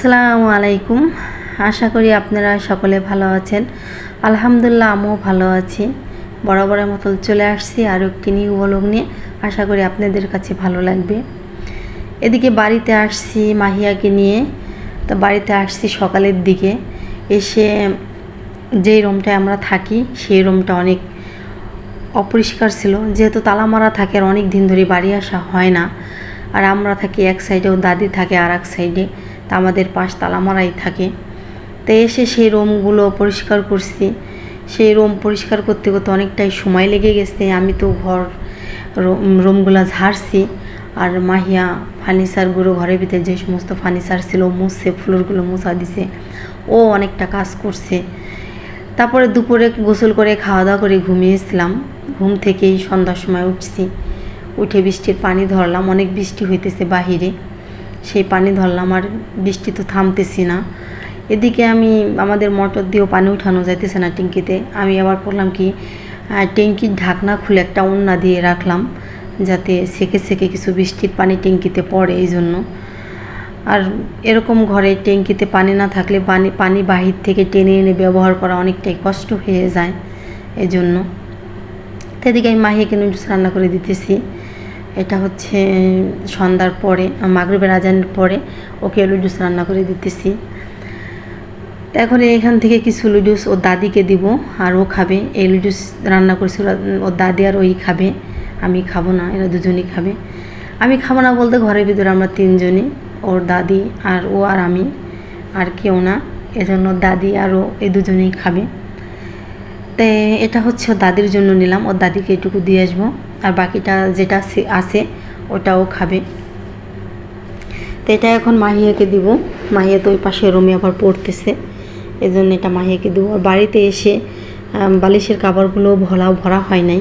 আসসালামু আলাইকুম। আশা করি আপনারা সকলে ভালো আছেন। আলহামদুলিল্লাহ, আমিও ভালো আছি। বরাবরের মতো চলে আসছি আরও একটি নিউ ব্লগ নিয়ে। আশা করি আপনাদের কাছে ভালো লাগবে। এদিকে বাড়িতে আসছি মাহিয়াকে নিয়ে। তো বাড়িতে আসছি সকালের দিকে। এসে যেই রুমটায় আমরা থাকি, সেই রুমটা অনেক অপরিষ্কার ছিল। যেহেতু তালামারা থাকে আর অনেক দিন ধরে বাড়ি আসা হয় না। আর আমরা থাকি এক সাইডে ও দাদি থাকে আর এক সাইডে তা আমাদের পাশ তালা মারাই থাকে। তো এসে সেই রুমগুলো পরিষ্কার করছি। সেই রুম পরিষ্কার করতে করতে অনেকটাই সময় লেগে গেছে। আমি তো ঘর রুমগুলো ঝাড়ছি। আর মাহিয়া ফার্নিচারগুলো ঘরের ভিতরে যে সমস্ত ফার্নিচার ছিল মুছছে ফ্লোরগুলো মুছা দিছে, ও অনেকটা কাজ করছে। তারপরে দুপুরে গোসল করে খাওয়া দাওয়া করে ঘুমিয়েছিলাম। ঘুম থেকেই সন্ধ্যার সময় উঠছি। উঠে বৃষ্টির পানি ধরলাম। অনেক বৃষ্টি হইতেছে বাহিরে। সেই পানি ধরলাম আর বৃষ্টি তো থামতেছি না। এদিকে আমি আমাদের মোটর দিয়েও পানি উঠানো যাইতেছে না ট্যাঙ্কিতে। আমি আবার করলাম কি ট্যাঙ্কির ঢাকনা খুলে একটা ওন্না দিয়ে রাখলাম যাতে সেকে সেকে কিছু বৃষ্টির পানি ট্যাঙ্কিতে পড়ে এই জন্য আর এরকম ঘরে ট্যাঙ্কিতে পানি না থাকলে পানি পানি বাহির থেকে টেনে এনে ব্যবহার করা অনেকটাই কষ্ট হয়ে যায় এই জন্য এদিকে আমি মাহিয়াকে নুডলস রান্না করে দিতেছি। এটা হচ্ছে সন্ধ্যার পরে, মাগরিবের আজানের পরে ওকে লুডুস রান্না করে দিতেছি। এখন এখান থেকে কিছু লুডুস ওর দাদিকে দিব, আর ও খাবে। এই লুডুস রান্না করেছি ওরা- ওর দাদি আর ওই খাবে। আমি খাব না, এরা দুজনই খাবে। আমি খাব না বলতে ঘরের ভিতরে আমরা তিনজনই, ওর দাদি আর ও আর আমি, আর কেউ না। এজন্য দাদি আর ও এই দুজনেই খাবে। তো এটা হচ্ছে দাদির জন্য নিলাম। ওর দাদিকে এটুকু দিয়ে আসব। আর বাকিটা যেটা আছে ওটাও খাবে। তো এটা এখন মাহিয়াকে দিব। মাহিয়া তো ওই পাশে রুমে আবার পড়তেছে। এই জন্য এটা মাহিয়াকে দেবো। আর বাড়িতে এসে বালিশের কাপড়গুলো ভরা ভরা হয় নাই।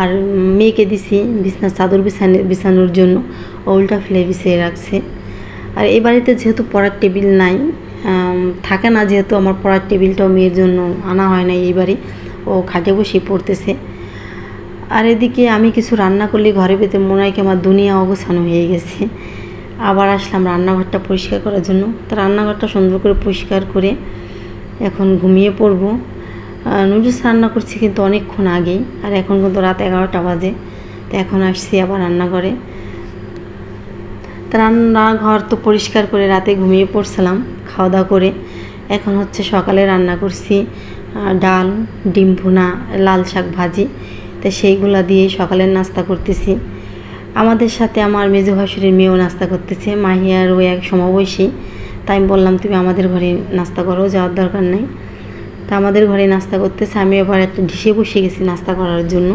আর মেয়েকে দিছি বিছনার চাদর বিছানো, বিছানোর জন্য। ও উল্টা ফেলে বিছিয়ে রাখছে। আর এই বাড়িতে যেহেতু পড়ার টেবিল নাই থাকে না যেহেতু আমার পড়ার টেবিলটাও মেয়ের জন্য আনা হয় না এই বাড়ি। ও খাটে বসে পড়তেছে। আর এদিকে আমি কিছু রান্না করলে ঘরে ভেতরে মনে হয় কি আমার দুনিয়া অবসান হয়ে গেছে। আবার আসলাম রান্নাঘরটা পরিষ্কার করার জন্য। তো রান্নাঘরটা সুন্দর করে পরিষ্কার করে এখন ঘুমিয়ে পড়ব। নুডলস রান্না করছি কিন্তু অনেকক্ষণ আগেই। আর এখন কিন্তু রাত এগারোটা বাজে। তো এখন আসছি আবার রান্নাঘরে। রান্নাঘর তো পরিষ্কার করে রাতে ঘুমিয়ে পড়ছিলাম খাওয়া দাওয়া করে। এখন হচ্ছে সকালে রান্না করছি ডাল, ডিম ভুনা, লাল শাক ভাজি। তো সেইগুলা দিয়ে সকালের নাস্তা করতেছি। আমাদের সাথে আমার মেজো ভাসুরের মেয়েও নাস্তা করতেছে মাহিয়ার ওই এক সমবয়সী। তাই আমি বললাম, তুমি আমাদের ঘরে নাস্তা করো, যাওয়ার দরকার নেই। তা আমাদের ঘরে নাস্তা করতেছে, আমি এবার একটা ডিশে বসে গেছি নাস্তা করার জন্য।